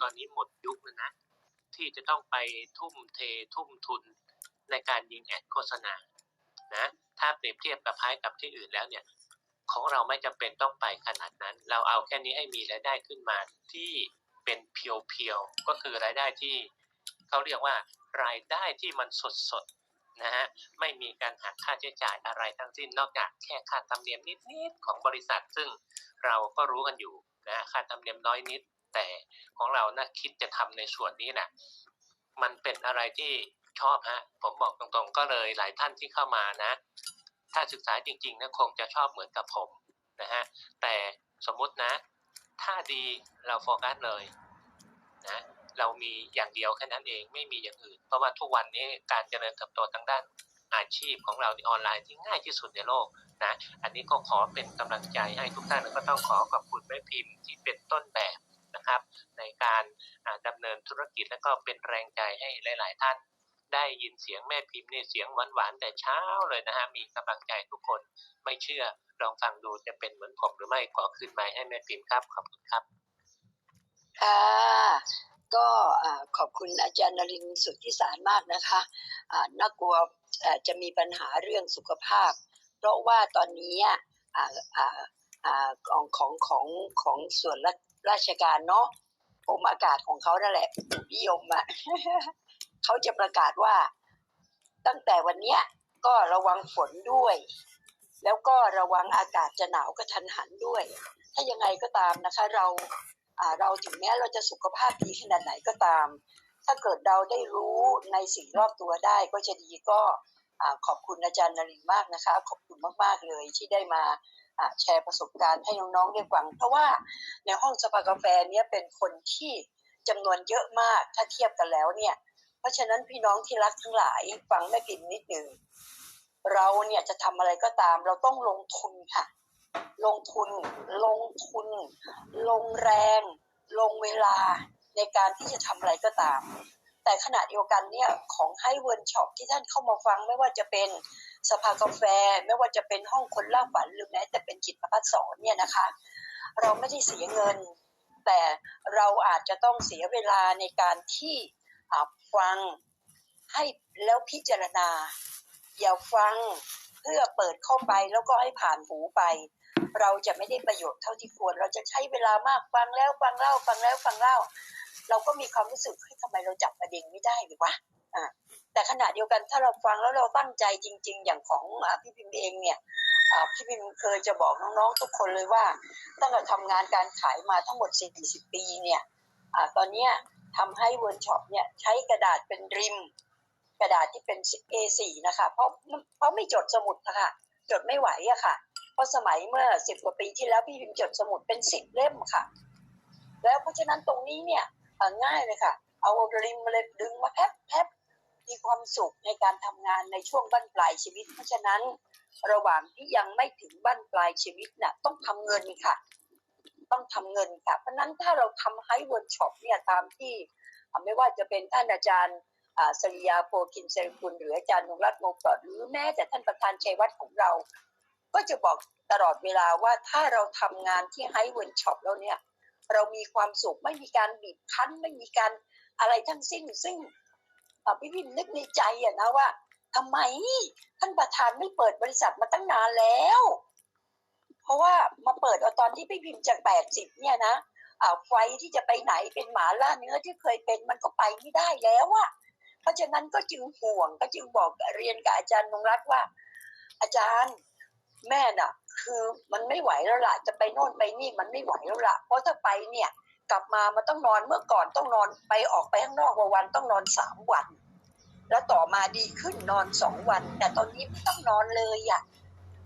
ตอนนี้หมดยุคแล้วนะ ที่จะต้องไปทุ่มเททุ่มทุนในการยิงแอดโฆษณานะถ้าเปรียบเทียบกับพายกับที่อื่นแล้วเนี่ย ของเราไม่จำเป็นต้องไปขนาดนั้น เราเอาแค่นี้ให้มีรายได้ขึ้นมาที่เป็นเพียวๆก็คือรายได้ที่เขาเรียกว่ารายได้ที่มันสดๆนะฮะไม่มีการหักค่าใช้จ่ายอะไรทั้งสิ้นนอกจากแค่ค่าธรรมเนียมนิดๆของบริษัท ซึ่งเราก็รู้กันอยู่นะค่าธรรมเนียมน้อยนิด แต่ของเรานะคิดจะทำในส่วนนี้นะมันเป็นอะไรที่ชอบฮะผมบอกตรงๆ ก็เลยหลายท่านที่เข้ามานะ ถ้าศึกษาจริงๆนะคงจะชอบเหมือนกับผมนะฮะแต่สมมุตินะ ถ้าดีเราโฟกัสเลยนะเรามีอย่างเดียวแค่นั้นเองไม่มีอย่างอื่น เพราะว่าทุกวันนี้การเจริญเติบโตทางด้านอาชีพของเราในออนไลน์ที่ง่ายที่สุดในโลกนะ อันนี้ก็ขอเป็นกำลังใจให้ทุกท่านแล้วก็ต้องขอขอบคุณแม่พิมพ์ที่เป็นต้นแบบ นะครับ ในการอ่าดำเนินธุรกิจแล้วก็เป็นแรงใจให้หลาย ๆ ท่าน ได้ยินเสียงแม่พิมพ์เนี่ยเสียงหวานๆแต่เช้าเลยนะฮะมีกำลังใจทุกคนไม่เชื่อลองฟังดูจะเป็นเหมือนผมหรือไม่ขอคืนไม้ให้แม่พิมพ์ครับขอบคุณครับค่ะก็ขอบคุณอาจารย์นรินทร์สุทธิสารมากนะคะน่ากลัวจะมีปัญหาเรื่องสุขภาพ เพราะว่าตอนนี้ออของของของของส่วน ราชการเนาะกรมอากาศของเขานั่นแหละนิยมอะเขาจะประกาศว่า ตั้งแต่วันเนี้ยก็ระวังฝนด้วย แล้วก็ระวังอากาศจะหนาวกระทันหันด้วย ถ้ายังไงก็ตามนะคะ เราอ่าเราถึงแม้เราจะสุขภาพดีขนาดไหนก็ตาม ถ้าเกิดเราได้รู้ในสิ่งรอบตัวได้ก็จะดีก็อขอบคุณอาจารย์นรินมากนะคะ ขอบคุณมาก ๆ เลยที่ได้มา แชร์ประสบการณ์ให้น้องๆได้ฟัง เพราะว่าในห้องสภากาแฟเนี้ยเป็นคนที่จำนวนเยอะมากถ้าเทียบกันแล้วเนี่ย เพราะฉะนั้นพี่น้องที่รักทั้งหลายฟังแม่พิมนิดหนึ่งเราเนี่ยจะทำอะไรก็ตาม เราต้องลงทุนค่ะ ลงทุน ลงทุน ลงแรง ลงเวลาในการที่จะทำอะไรก็ตาม แต่ขณะเดียวกันเนี่ยของให้เวิร์นช็อปที่ท่านเข้ามาฟังไม่ว่าจะเป็น สภากาแฟไม่ว่าจะเป็นห้องคนเล่าฝันหรือแม้แต่เป็นจิตประพัฒสอนเนี่ยนะคะ เราไม่ได้เสียเงิน แต่เราอาจจะต้องเสียเวลาในการที่ฟังให้แล้วพิจารณา อย่าฟังเพื่อเปิดเข้าไปแล้วก็ให้ผ่านหูไป เราจะไม่ได้ประโยชน์เท่าที่ควร เราจะใช้เวลามากฟังแล้วฟังเล่าฟังแล้วฟังเล่า เราก็มีความรู้สึกเฮ้ยทำไมเราจับประเด็นไม่ได้หรือวะ แต่ขณะเดียวกันถ้าเราฟังแล้วเราตั้งใจจริง ๆ อย่างของอพี่พิมพ์เองเนี่ยพี่พิมพ์เคยจะบอกน้องๆทุกคนเลยว่า ตั้งแต่ทำงานการขายมาทั้งหมด 40 ปีเนี่ยอตอนเนี้ยทำให้เวิร์นช็อปเนี่ยใช้กระดาษเป็นริม กระดาษที่เป็น A4 นะคะ เพราะเพราะไม่จดสมุดนะคะจดไม่ไหวอะค่ะ เพราะสมัยเมื่อสิบกว่าปีที่แล้วพี่พิมพ์จดสมุดเป็นสิบเล่มค่ะ แล้วเพราะฉะนั้นตรงนี้เนี่ยง่ายเลยค่ะ เอาริมมาเลยดึงมาแพบแพบ มีความสุขในการทำงานในช่วงบั้นปลายชีวิต เพราะฉะนั้น ระหว่างที่ยังไม่ถึงบั้นปลายชีวิตน่ะต้องทำเงินค่ะ ต้องทำเงินค่ะ เพราะนั้นถ้าเราทำให้เวิร์กช็อปเนี่ยตามที่ไม่ว่าจะเป็นท่านอาจารย์สริยาโพคินเซรคุณหรืออาจารย์นงรัตน์โมกปลอดหรือแม้แต่ท่านประธานชัยวัฒน์ของเรา ก็จะบอกตลอดเวลาว่าถ้าเราทำงานที่ไฮเวิร์ช็อปแล้วเนี่ย เรามีความสุขไม่มีการบีบคั้นไม่มีการอะไรทั้งสิ้น ซึ่ง พี่พิมนึกในใจอะนะว่าทำไมท่านประธานไม่เปิดบริษัทมาตั้งนานแล้ว เพราะว่ามาเปิดเอาตอนที่พี่พิมพ์จากแปดสิบเนี่ยนะอาไฟที่จะไปไหนเป็นหมาล่าเนื้อที่เคยเป็นมันก็ไปไม่ได้แล้วอะเพราะฉะนั้นก็จึงห่วงก็จึงบอกเรียนกับอาจารย์นงรัตน์ว่า อาจารย์แม่น่ะ คือมันไม่ไหวแล้วล่ะ จะไปโน่นไปนี่มันไม่ไหวแล้วล่ะ เพราะถ้าไปเนี่ย กลับมามันต้องนอนเมื่อก่อนต้องนอนไปออกไปข้างนอกวันต้องนอนสามวัน แล้วต่อมาดีขึ้นนอนสองวัน แต่ตอนนี้ไม่ต้องนอนเลยอะ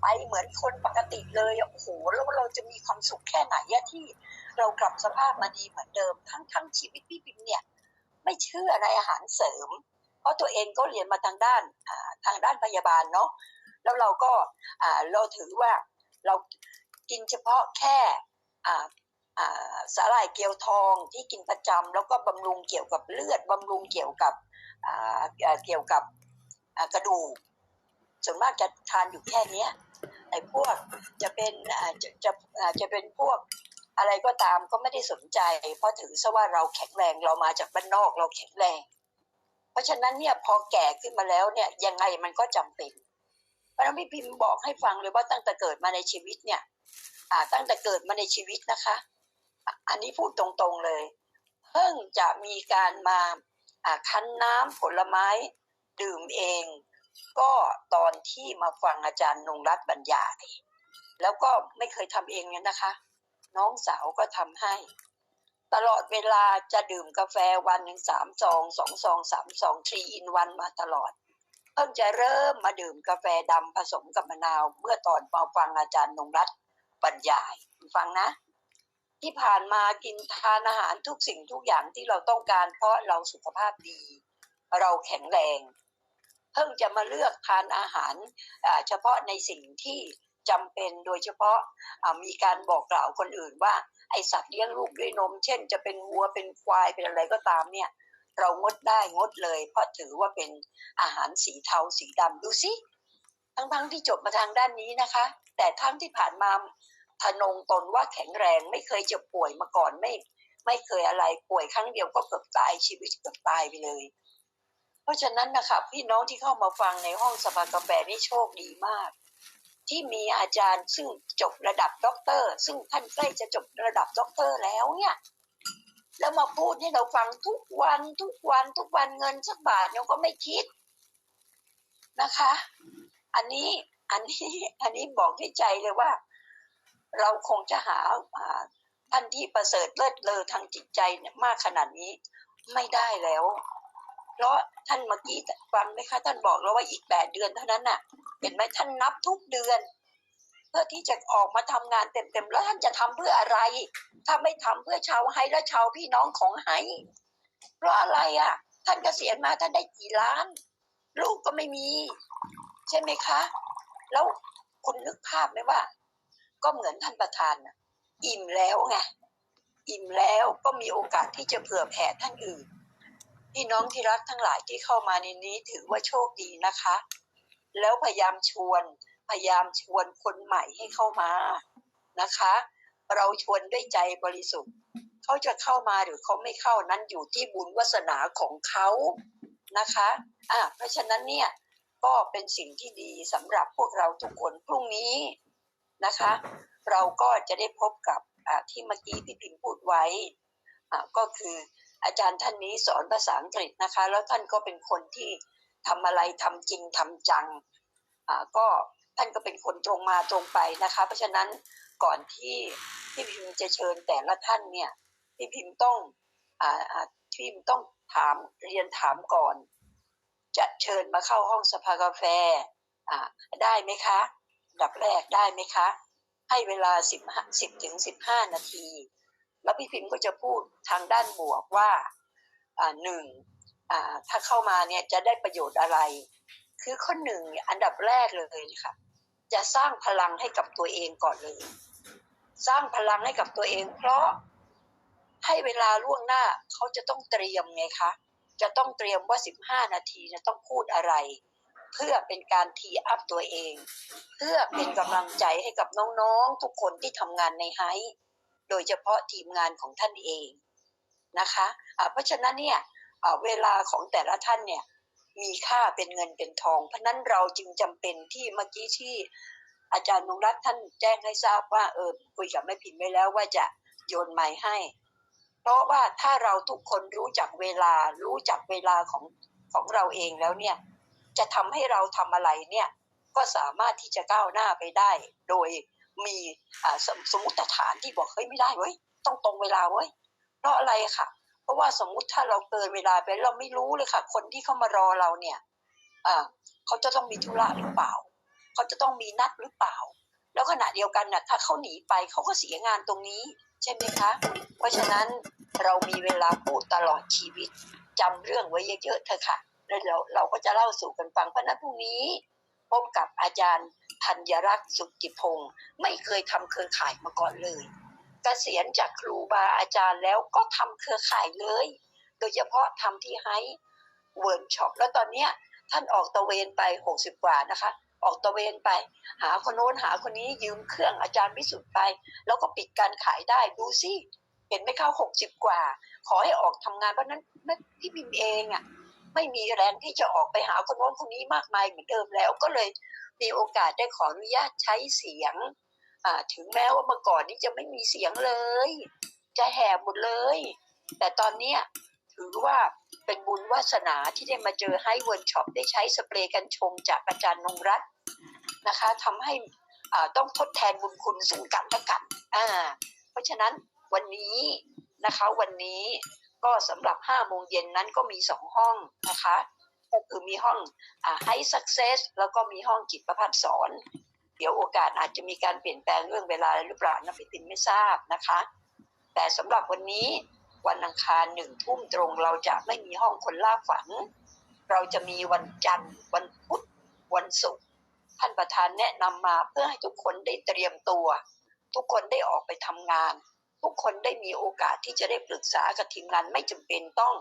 ไปเหมือนคนปกติเลยโอ้โหแล้วเราจะมีความสุขแค่ไหนอะที่เรากลับสภาพมาดีเหมือนเดิม ทั้งทั้งชีวิตพี่ปิมเนี่ย ไม่เชื่อในอาหารเสริม เพราะตัวเองก็เรียนมาทางด้านทางด้านพยาบาลเนาะแล้วเราก็เราถือว่าเรากินเฉพาะแค่ สาหร่ายเกลียวทองที่กินประจำแล้วก็บำรุงเกี่ยวกับเลือดบำรุงเกี่ยวกับเกี่ยวกับกระดูกส่วนมากจะทานอยู่แค่เนี้ยไอ้พวกจะเป็นจะจะจะเป็นพวกอะไรก็ตามก็ไม่ได้สนใจ เพราะถือซะว่าเราแข็งแรงเรามาจากบ้านนอกเราแข็งแรง เพราะฉะนั้นเนี่ยพอแก่ขึ้นมาแล้วเนี่ยยังไงมันก็จำเป็นพระฉะนั้นพี่พิมพ์บอกให้ฟังเลยว่าตั้งแต่เกิดมาในชีวิตเนี่ยตั้งแต่เกิดมาในชีวิตนะคะ อันนี้พูดตรงๆเลย เพิ่งจะมีการมาอ่าคั้นน้ำผลไม้ดื่มเอง ก็ตอนที่มาฟังอาจารย์นงรัตน์บรรยาย แล้วก็ไม่เคยทำเองเนี่ยนะคะ น้องสาวก็ทำให้ ตลอดเวลาจะดื่มกาแฟวันหนึ่งสามซองสองซองสามซองทรีอินวันมาตลอด เพิ่งจะเริ่มมาดื่มกาแฟดำผสมกับมะนาว เมื่อตอนมาฟังอาจารย์นงรัตน์บรรยายฟังนะ ที่ผ่านมากินทานอาหารทุกสิ่งทุกอย่างที่เราต้องการ เพราะเราสุขภาพดี เราแข็งแรง เพิ่งจะมาเลือกทานอาหารเฉพาะในสิ่งที่จำเป็นโดยเฉพาะมีการบอกกล่าวคนอื่นว่าไอสัตว์เลี้ยงลูกด้วยนม เช่น จะเป็นวัวเป็นควายเป็นอะไรก็ตามเนี่ย เรางดได้งดเลย เพราะถือว่าเป็นอาหารสีเทาสีดำดูสิทั้งๆที่จบมาทางด้านนี้นะคะ แต่ทั้งที่ผ่านมา ทะนงตนว่าแข็งแรงไม่เคยเจ็บป่วยมาก่อนไม่ ไม่เคยอะไรป่วยครั้งเดียวก็เกือบตายชีวิตเกือบตายไปเลย เพราะฉะนั้นนะคะพี่น้องที่เข้ามาฟังในห้องสภากาแฟนี่โชคดีมาก ที่มีอาจารย์ซึ่งจบระดับด็อกเตอร์ ซึ่งท่านใกล้จะจบระดับด็อกเตอร์แล้วเนี่ยแล้วมาพูดให้เราฟังทุกวันทุกวันทุกวันเงินสักบาทเราก็ไม่คิดนะคะ อันนี้อันนี้อันนี้บอกด้ใจเลยว่า เราคงจะหาท่านที่ประเสริฐเลิศเลอทางจิตใจมากขนาดนี้ไม่ได้แล้ว เพราะท่านเมื่อกี้ฟังไหมคะท่านบอกแล้วว่าอีกแปดเดือนเท่านั้นน่ะ เห็นไหมท่านนับทุกเดือน เพื่อที่จะออกมาทำงานเต็มๆแล้วท่านจะทำเพื่ออะไร ถ้าไม่ทำเพื่อชาวไฮและชาวพี่น้องของไฮเพราะอะไรอะ ท่านเกษียณมาท่านได้กี่ล้าน ลูกก็ไม่มี ใช่ไหมคะ แล้วคุณนึกภาพไหมว่า ก็เหมือนท่านประธานอิ่มแล้วไงอิ่มแล้วก็มีโอกาสที่จะเผื่อแผ่ท่านอื่นพี่น้องที่รักทั้งหลายที่เข้ามาในนี้ถือว่าโชคดีนะคะ แล้วพยายามชวนพยายามชวนคนใหม่ให้เข้ามานะคะ เราชวนด้วยใจบริสุทธิ์เขาจะเข้ามาหรือเขาไม่เข้านั้นอยู่ที่บุญวาสนาของเขานะคะอะเพราะฉะนั้นเนี่ยก็เป็นสิ่งที่ดีสำหรับพวกเราทุกคนพรุ่งนี้ นะคะ เราก็จะได้พบกับอะที่เมื่อกี้พี่พิมพ์พูดไว้อะก็คืออาจารย์ท่านนี้สอนภาษาอังกฤษนะคะ แล้วท่านก็เป็นคนที่ทำอะไรทำจริงทำจังอ่าก็ท่านก็เป็นคนตรงมาตรงไปนะคะ เพราะฉะนั้นก่อนที่พี่พิมพ์จะเชิญแต่ละท่านเนี่ยพี่พิมพ์ต้องอ่าอ่าพี่พิมพ์ต้องถามเรียนถามก่อน จะเชิญมาเข้าห้องสภากาแฟอ่าได้ไหมคะอัน ดับแรกได้ไหมคะ ให้เวลาสิบสิบถึงสิบห้านาที แล้วพี่พิมพ์ก็จะพูดทางด้านบวกว่าอ่าหนึ่งอ่าถ้าเข้ามาเนี่ยจะได้ประโยชน์อะไร คือข้อหนึ่งอันดับแรกเลยค่ะจะสร้างพลังให้กับตัวเองก่อนเลย สร้างพลังให้กับตัวเองเพราะให้เวลาล่วงหน้าเขาจะต้องเตรียมไงคะ จะต้องเตรียมว่า 15 นาทีจะต้องพูดอะไร เพื่อเป็นการทีอัพตัวเอง เพื่อเป็นกำลังใจให้กับน้องๆ ทุกคนที่ทำงานในไฮโดยเฉพาะทีมงานของท่านเองนะคะอ่าเพราะฉะนั้นเนี่ยเวลาของแต่ละท่านเนี่ยมีค่าเป็นเงินเป็นทอง เพราะนั้นเราจึงจำเป็นที่เมื่อกี้ที่อาจารย์นงรัตท่านแจ้งให้ทราบว่าเออคุยกับแม่พิมพ์ไว้แล้วว่าจะโยนไม้ให้ เพราะว่าถ้าเราทุกคนรู้จักเวลารู้จักเวลาของของเราเองแล้วเนี่ย จะทำให้เราทำอะไรเนี่ยก็สามารถที่จะก้าวหน้าไปได้ โดยมีสมสมมติฐานที่บอกเฮ้ยไม่ได้เว้ยต้องตรงเวลาเว้ยเพราะอะไรค่ะ เพราะว่าสมมุติถ้าเราเกินเวลาไปเราไม่รู้เลยค่ะ คนที่เข้ามารอเราเนี่ยเขาจะต้องมีธุระหรือเปล่า เขาจะต้องมีนัดหรือเปล่า แล้วขณะเดียวกันน่ะถ้าเขาหนีไปเขาก็เสียงานตรงนี้ ใช่ไหมคะ เพราะฉะนั้นเรามีเวลาพูดตลอดชีวิตจำเรื่องไว้เยอะๆเถอะค่ะ แล้วเราเราก็จะเล่าสู่กันฟังเพราะนั้นพรุ่งนี้พบกับอาจารย์ธัญรักษ์สุจิพงศ์ไม่เคยทำเครือข่ายมาก่อนเลยเกษียณจากครูบาอาจารย์แล้วก็ทำเครือข่ายเลย โดยเฉพาะทำที่ไฮเวิร์กช็อปแล้วตอนเนี้ยท่านออกตะเวนไป 60 กว่านะคะ ออกตระเวนไป หาคนโน้นหาคนนี้ยืมเครื่องอาจารย์วิสุทธ์ไป แล้วก็ปิดการขายได้ดูสิเห็นไหมเข้าหกสิบกว่า ขอให้ออกทำงานเพราะนั้นแม่พี่บิมเองอะ่ะ ไม่มีแรงที่จะออกไปหาคนโน้นคนนี้มากมายเหมือนเดิมแล้ว ก็เลยมีโอกาสได้ขออนุญาตใช้เสียงถึงแม้ว่าเมื่อก่อนนี้จะไม่มีเสียงเลย จะแหบหมดเลย แต่ตอนเนี้ถือว่าเป็นบุญวาสนาที่ได้มาเจอให้เวิร์กช็อปได้ใช้สเปรย์กันชงจากอาจารย์นงรัตน์นะคะทำให้อ่าต้องทดแทนบุญคุณซึ่งกันและกันอ่าเพราะฉะนั้นวันนี้นะคะวันนี้ ก็สำหรับ5โมงเย็นนั้นก็มี 2 ห้องนะคะ ก็คือมีห้องอ่า High Success แล้วก็มีห้องจิตประพัฒสอน เดี๋ยวโอกาสอาจจะมีการเปลี่ยนแปลงเรื่องเวลาหรือเปล่านะพี่ตินไม่ทราบนะคะ แต่สำหรับวันนี้วันอังคารหนึ่งทุ่มตรงเราจะไม่มีห้องคนล่าฝัน เราจะมีวันจันทร์ วันพุธวันศุกร์ท่านประธานแนะนำมาเพื่อให้ทุกคนได้เตรียมตัว ทุกคนได้ออกไปทำงาน ทุกคนได้มีโอกาสที่จะได้ปรึกษากับทีมงานไม่จำเป็นต้อง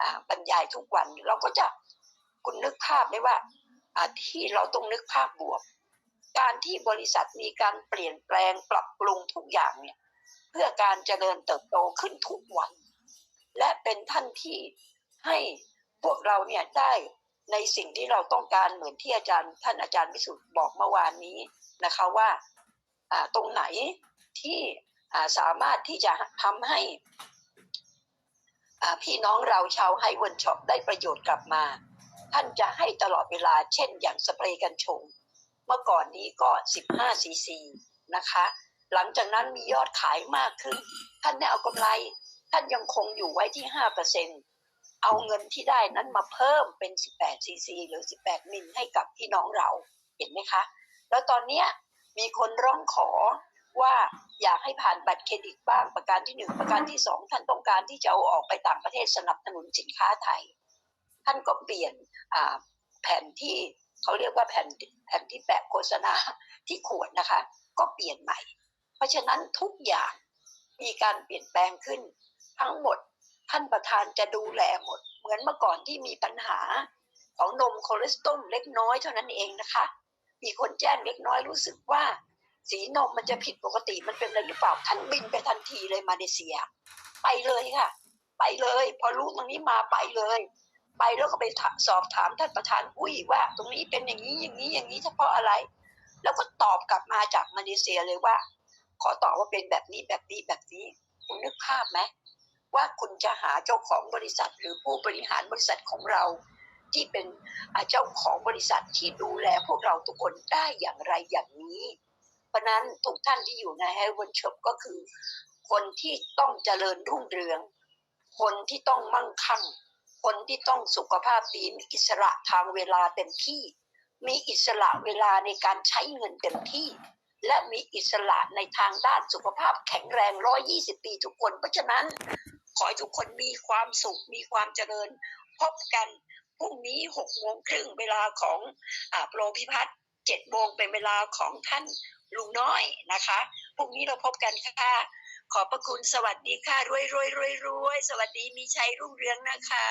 อบรรยายทุกวัน เราก็จะคุณนึกภาพได้ว่าที่เราต้องนึกภาพบวก การที่บริษัทมีการเปลี่ยนแปลงปรับปรุงทุกอย่างเนี่ยเพื่อการเจริญเติบโตขึ้นทุกวัน และเป็นท่านที่ให้พวกเราเนี่ยได้ในสิ่งที่เราต้องการเหมือนที่อาจารย์ ท่านอาจารย์วิสุทธ์บอกเมื่อวานนี้นะคะว่าตรงไหนที่ สามารถที่จะทำให้พี่น้องเราชาวไฮเวิร์นช็อปได้ประโยชน์กลับมา ท่านจะให้ตลอดเวลาเช่นอย่างสเปรย์กันชง เมื่อก่อนนี้ก็ 15ซีซีนะคะ หลังจากนั้นมียอดขายมากขึ้น ท่านไม่เอากำไร ท่านยังคงอยู่ไว้ที่ 5%เอาเงินที่ได้นั้นมาเพิ่มเป็น 18ซีซีหรือ 18 มิลให้กับพี่น้องเราเห็นไหมคะ แล้วตอนนี้มีคนร้องขอ ว่าอยากให้ผ่านบัตรเครดิตบ้างประการที่หนึ่งประการที่สองท่านต้องการที่จะเอาออกไปต่างประเทศสนับสนุนสินค้าไทย ท่านก็เปลี่ยนแผ่นที่เขาเรียกว่าแผ่นแผ่นที่แปะโฆษณาที่ขวดนะคะ ก็เปลี่ยนใหม่ เพราะฉะนั้นทุกอย่างมีการเปลี่ยนแปลงขึ้น ทั้งหมดท่านประธานจะดูแลหมด เหมือนเมื่อก่อนที่มีปัญหาของนมคอเลสเตอรอลเล็กน้อยเท่านั้นเองนะคะ มีคนแจ้งเล็กน้อยรู้สึกว่า สีนมมันจะผิดปกติมันเป็นอะไรหรือเปล่าท่านบินไปทันทีเลยมาเลเซีย ไปเลยค่ะ ไปเลย พอรู้ตรงนี้มาไปเลย ไปแล้วก็ไปสอบถามท่านประธานอุ้ยว่า ตรงนี้เป็นอย่างนี้อย่างนี้อย่างนี้เฉพาะอะไร แล้วก็ตอบกลับมาจากมาเลเซียเลยว่า ขอตอบว่าเป็นแบบนี้แบบนี้แบบนี้คุณนึกภาพไหมว่าคุณจะหาเจ้าของบริษัทหรือผู้บริหารบริษัทของเรา ที่เป็นเจ้าของบริษัทที่ดูแลพวกเราทุกคนได้อย่างไรอย่างนี้ เพราะนั้นทุกท่านที่อยู่ใน h e a v e n Shop ก็คือ คนที่ต้องเจริญรุ่งเรือง คนที่ต้องมั่งคั่ง คนที่ต้องสุขภาพดีมีอิสระทางเวลาเต็มที่ มีอิสระเวลาในการใช้เงินเต็มที่ และมีอิสระในทางด้านสุขภาพแข็งแรง120ปีทุกคน เพราะฉะนั้นขอให้ทุกคนมีความสุขมีความเจริญ พบกันพรุ่งนี้6โมงครึ่งเวลาของอาโปรพิพัฒน์7โมงเป็นเวลาของท่าน ลุงน้อยนะคะพรุ่งนี้เราพบกันค่ะ ขอบพระคุณสวัสดีค่ะรวยรวยรวยรวยสวัสดีมีชัยรุ่งเรืองนะคะ